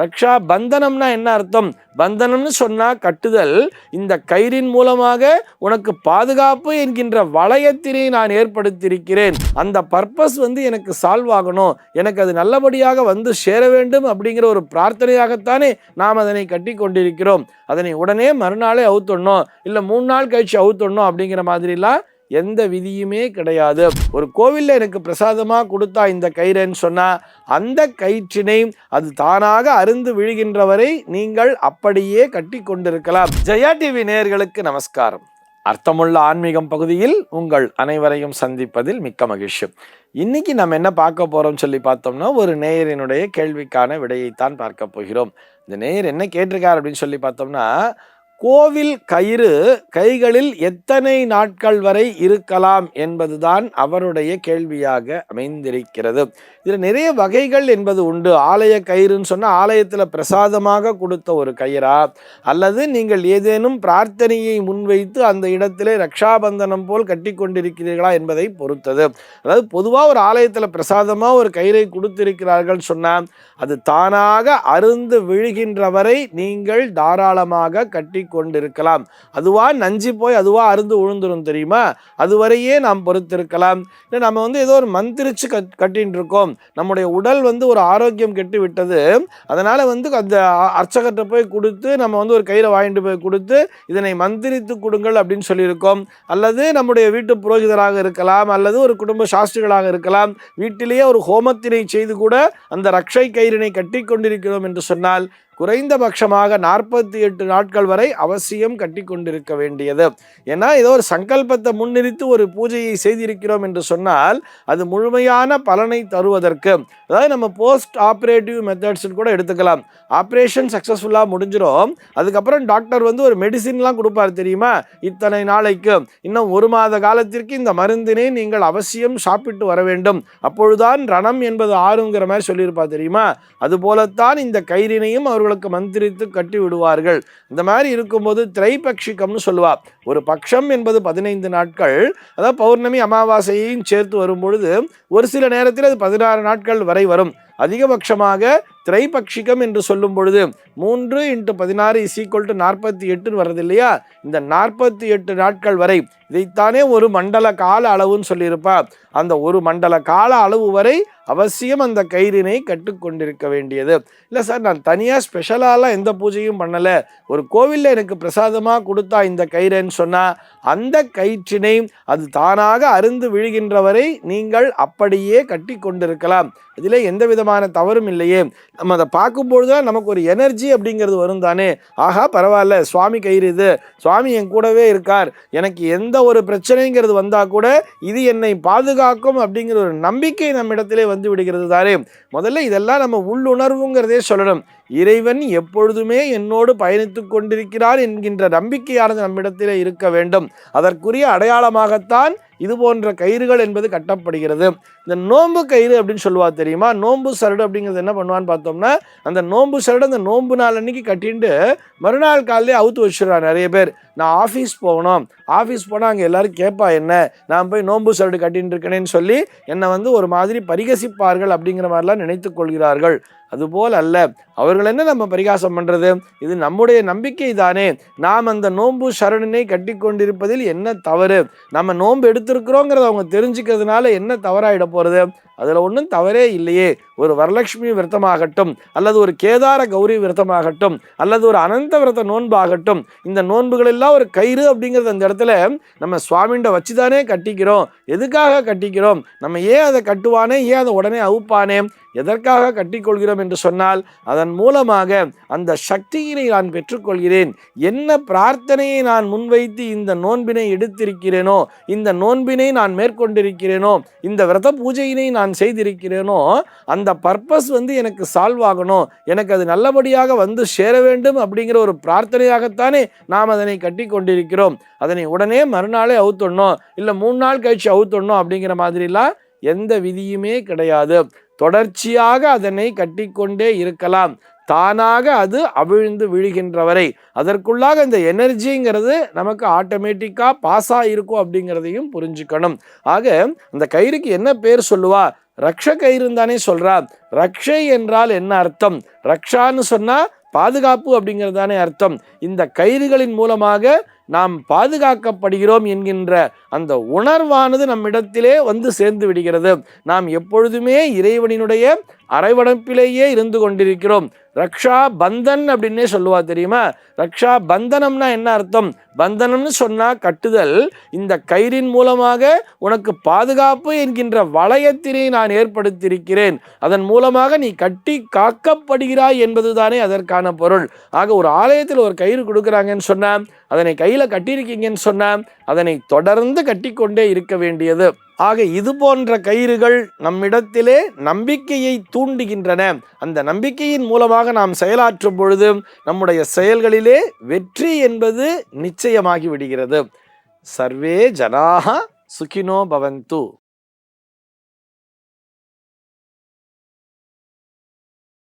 ரக்ஷா பந்தனம்னா என்ன அர்த்தம்? பந்தனம்னு சொன்னால் கட்டுதல். இந்த கயிறின் மூலமாக உனக்கு பாதுகாப்பு என்கின்ற வளையத்தினை நான் ஏற்படுத்தியிருக்கிறேன். அந்த பர்பஸ் வந்து எனக்கு சால்வ் ஆகணும். எனக்கு அது நல்லபடியாக வந்து சேர வேண்டும் அப்படிங்கிற ஒரு பிரார்த்தனையாகத்தானே நாம் அதனை கட்டி கொண்டிருக்கிறோம். அதனை உடனே மறுநாளே அவுத்தொடணும். இல்லை மூணு நாள் கழிச்சு அவுத்தொடணும் அப்படிங்கிற மாதிரிலாம் எந்த விதியுமே கிடையாது. ஒரு கோவில்ல எனக்கு பிரசாதமாக கொடுத்தா இந்த கயிறுன்னு சொன்னால் அந்த கயிற்றினை அது தானாக அருந்து விழுகின்ற வரை நீங்கள் அப்படியே கட்டி கொண்டிருக்கலாம். ஜெயா டிவி நேயர்களுக்கு நமஸ்காரம். அர்த்தமுள்ள ஆன்மீகம் பகுதியில் உங்கள் அனைவரையும் சந்திப்பதில் மிக்க மகிழ்ச்சி. இன்னைக்கு நம்ம என்ன பார்க்க போகிறோம் சொல்லி பார்த்தோம்னா ஒரு நேயரினுடைய கேள்விக்கான விடையைத்தான் பார்க்க போகிறோம். இந்த நேயர் என்ன கேட்டிருக்கார் அப்படின்னு சொல்லி பார்த்தோம்னா கோவில் கயிறு கைகளில் எத்தனை நாட்கள் வரை இருக்கலாம் என்பதுதான் அவருடைய கேள்வியாக அமைந்திருக்கிறது. இதில் நிறைய வகைகள் என்பது உண்டு. ஆலய கயிறுன்னு சொன்னால் ஆலயத்தில் பிரசாதமாக கொடுத்த ஒரு கயிறா? அல்லது நீங்கள் ஏதேனும் பிரார்த்தனையை முன்வைத்து அந்த இடத்திலே ரக்ஷாபந்தனம் போல் கட்டி கொண்டிருக்கிறீர்களா என்பதை பொறுத்தது. அதாவது பொதுவாக ஒரு ஆலயத்தில் பிரசாதமாக ஒரு கயிறை கொடுத்திருக்கிறார்கள் சொன்னால் அது தானாக அருந்து விழுகின்ற வரை நீங்கள் தாராளமாக கட்டி கொண்டிருக்கலாம். அதுவா நஞ்சு போய் அதுவா அருந்து விழுந்துரும் தெரியுமா? அதுவரையே நாம் பொறுத்திருக்கலாம். இல்லை நம்ம வந்து ஏதோ ஒரு மந்திரிச்சு கட் கட்டின்னு இருக்கோம் நம்முடைய உடல் வந்து ஒரு ஆரோக்கியம் கெட்டு விட்டது அதனால் வந்து அந்த அர்ச்சகத்தை போய் கொடுத்து நம்ம வந்து ஒரு கயிறை வாங்கிட்டு போய் கொடுத்து இதனை மந்திரித்து கொடுங்கள் அப்படின்னு சொல்லியிருக்கோம். அல்லது நம்முடைய வீட்டு புரோகிதராக இருக்கலாம் அல்லது ஒரு குடும்ப சாஸ்திரிகளாக இருக்கலாம். வீட்டிலேயே ஒரு ஹோமத்தினை செய்து கூட அந்த ரக்ஷை கயிறினை கட்டி கொண்டிருக்கிறோம் என்று சொன்னால் குறைந்தபட்சமாக நாற்பத்தி எட்டு நாட்கள் வரை அவசியம் கட்டி கொண்டிருக்க வேண்டியது. ஏன்னா ஏதோ ஒரு சங்கல்பத்தை முன்னிறுத்தி ஒரு பூஜையை செய்திருக்கிறோம் என்று சொன்னால் அது முழுமையான பலனை தருவதற்கு. அதாவது நம்ம போஸ்ட் ஆப்ரேட்டிவ் மெத்தட்ஸ்னு கூட எடுத்துக்கலாம். ஆப்ரேஷன் சக்ஸஸ்ஃபுல்லாக முடிஞ்சிடும் அதுக்கப்புறம் டாக்டர் வந்து ஒரு மெடிசின்லாம் கொடுப்பார் தெரியுமா? இத்தனை நாளைக்கு. இன்னும் ஒரு மாத காலத்திற்கு இந்த மருந்தினை நீங்கள் அவசியம் சாப்பிட்டு வர வேண்டும். அப்பொழுதுதான் ரணம் என்பது ஆறுங்கிற மாதிரி சொல்லியிருப்பா தெரியுமா? அதுபோலத்தான் இந்த கயிறினையும் அவர்களுக்கு மந்திரித்து கட்டி விடுவார்கள். இந்த மாதிரி இருக்கும்போது திரைபக்ஷிகம்னு சொல்லுவா. ஒரு பக்ஷம் என்பது பதினைந்து நாட்கள். அதாவது பௌர்ணமி அமாவாசையையும் சேர்த்து வரும் பொழுது ஒரு சில நேரத்தில் அது பதினாறு நாட்கள் வரை வரும். அதிகபட்சமாக திரைபக்ஷிகம் என்று சொல்லும் பொழுது மூன்று இன்ட்டு பதினாறு இஸ் ஈக்குவல் டு நாற்பத்தி எட்டுன்னு வருது இல்லையா? இந்த நாற்பத்தி எட்டு நாட்கள் வரை இதைத்தானே ஒரு மண்டல கால அளவுன்னு சொல்லியிருப்பா. அந்த ஒரு மண்டல கால அளவு வரை அவசியம் அந்த கயிறினை கட்டுக்கொண்டிருக்க வேண்டியது. இல்லை சார் நான் தனியாக ஸ்பெஷலாலாம் எந்த பூஜையும் பண்ணலை. ஒரு கோவிலில் எனக்கு பிரசாதமாக கொடுத்தா இந்த கயிறுன்னு சொன்னால் அந்த கயிற்றினை அது தானாக அருந்து விழுகின்ற வரை நீங்கள் அப்படியே கட்டி கொண்டிருக்கலாம் இதில் எந்த விதமான தவறும் இல்லையே. நம்ம அதை பார்க்கும்பொழுது தான் நமக்கு ஒரு எனர்ஜி அப்படிங்கிறது வரும் தானே. ஆஹா பரவாயில்ல சுவாமி கயிறு இது. சுவாமி என் கூடவே இருக்கார். எனக்கு எந்த ஒரு பிரச்சனைங்கிறது வந்தால் கூட இது என்னை பாதுகாக்கும் அப்படிங்கிற ஒரு நம்பிக்கை நம்மிடத்திலே வந்து விடுகிறது தானே. முதல்ல இதெல்லாம் நம்ம உள்ளுணர்வுங்கிறதே சொல்லணும். இறைவன் எப்பொழுதுமே என்னோடு பயணித்து கொண்டிருக்கிறார் என்கின்ற நம்பிக்கையானது நம்மிடத்திலே இருக்க வேண்டும். அதற்குரிய அடையாளமாகத்தான் இது போன்ற கயிறுகள் என்பது கட்டப்படுகிறது. இந்த நோன்பு கயிறு அப்படின்னு சொல்லுவா தெரியுமா? நோன்பு சரடு அப்படிங்கிறது என்ன பண்ணுவான்னு பார்த்தோம்னா அந்த நோன்பு சரடு அந்த நோன்பு நாள் அன்னைக்கு கட்டிட்டு மறுநாள் காலையிலே அவுத்து வச்சிடுறா நிறைய பேர். நான் ஆஃபீஸ் போகணும். ஆஃபீஸ் போனால் அங்கே எல்லோரும் கேட்பா என்ன? நான் போய் நோன்பு சரடு கட்டின்னு இருக்கேனேன்னு சொல்லி என்னை வந்து ஒரு மாதிரி பரிகசிப்பார்கள் அப்படிங்கிற மாதிரிலாம் நினைத்து கொள்கிறார்கள். அதுபோல் அல்ல அவர்கள் என்ன நம்ம பரிகாசம் பண்ணுறது இது நம்முடைய நம்பிக்கை தானே நாம் அந்த நோன்பு சரணினை கட்டி கொண்டிருப்பதில் என்ன தவறு? நம்ம நோன்பு எடுத்திருக்கிறோங்கிறத அவங்க தெரிஞ்சுக்கிறதுனால என்ன தவறாயிட போகிறது அதில் ஒன்றும் தவறே இல்லையே. ஒரு வரலட்சுமி விரதமாகட்டும் அல்லது ஒரு கேதார கௌரி விரதமாகட்டும் அல்லது ஒரு அனந்த விரத நோன்பாகட்டும் இந்த நோன்புகள் எல்லாம் ஒரு கயிறு அப்படிங்கிறது அந்த இடத்துல நம்ம சுவாமிண்ட வச்சு தானே கட்டிக்கிறோம். எதுக்காக கட்டிக்கிறோம்? நம்ம ஏன் அதை கட்டுவானே? ஏன் அதை உடனே அவுப்பானே? எதற்காக கட்டிக்கொள்கிறோம் என்று சொன்னால் அதன் மூலமாக அந்த சக்தியினை நான் பெற்றுக்கொள்கிறேன். என்ன பிரார்த்தனையை நான் முன்வைத்து இந்த நோன்பினை எடுத்திருக்கிறேனோ இந்த நோன்பினை நான் மேற்கொண்டிருக்கிறேனோ இந்த விரத பூஜையினை நான் செய்திருக்கிறேனோ அந்த பர்பஸ் வந்து எனக்கு சால்வ் ஆகணும். எனக்கு அது நல்லபடியாக வந்து சேர வேண்டும் அப்படிங்கிற ஒரு பிரார்த்தனையாகத்தானே நாம் அதனை கட்டி கொண்டிருக்கிறோம். அதனை உடனே மறுநாளே அவுத்தணும் இல்லை மூணு நாள் கழிச்சு அவுத்தணும் அப்படிங்கிற மாதிரிலாம் எந்த விதியுமே கிடையாது. தொடர்ச்சியாக அதனை கட்டிக்கொண்டே இருக்கலாம். தானாக அது அவிழ்ந்து விழுகின்ற வரை அதற்குள்ளாக இந்த எனர்ஜிங்கிறது நமக்கு ஆட்டோமேட்டிக்காக பாஸ் இருக்கும் அப்படிங்கிறதையும் புரிஞ்சுக்கணும். ஆக அந்த கயிறுக்கு என்ன பேர் சொல்லுவா? ரக்ஷ கயிறுன்னு தானே சொல்றா ரக்ஷை என்றால் என்ன அர்த்தம்? ரக்ஷான்னு சொன்னால் பாதுகாப்பு அப்படிங்கிறது தானே அர்த்தம். இந்த கயிறுகளின் மூலமாக நாம் பாதுகாக்கப்படுகிறோம் என்கின்ற அந்த உணர்வானது நம்மிடத்திலே வந்து சேர்ந்து விடுகிறது. நாம் எப்பொழுதுமே இறைவனினுடைய அரைவடப்பிலேயே இருந்து கொண்டிருக்கிறோம். ரக்ஷா பந்தன் அப்படின்னே சொல்லுவா தெரியுமா? ரக்ஷா பந்தனம்னா என்ன அர்த்தம்? பந்தனம்னு சொன்னால் கட்டுதல். இந்த கயிறின் மூலமாக உனக்கு பாதுகாப்பு என்கின்ற வளையத்தினை நான் ஏற்படுத்தியிருக்கிறேன். அதன் மூலமாக நீ கட்டி காக்கப்படுகிறாய் என்பது தானே அதற்கான பொருள். ஆக ஒரு ஆலயத்தில் ஒரு கயிறு கொடுக்குறாங்கன்னு சொன்னால் அதனை கையில் கட்டியிருக்கீங்கன்னு சொன்னால் அதனை தொடர்ந்து கட்டிக்கொண்டே இருக்க வேண்டியது. ஆக இது போன்ற கயிறுகள் நம்மிடத்திலே நம்பிக்கையை தூண்டுகின்றன. அந்த நம்பிக்கையின் மூலமாக நாம் செயலாற்றும் பொழுது நம்முடைய செயல்களிலே வெற்றி என்பது நிச்சயமாகி விடுகிறது. சர்வே ஜனாக சுகினோ பவந்து.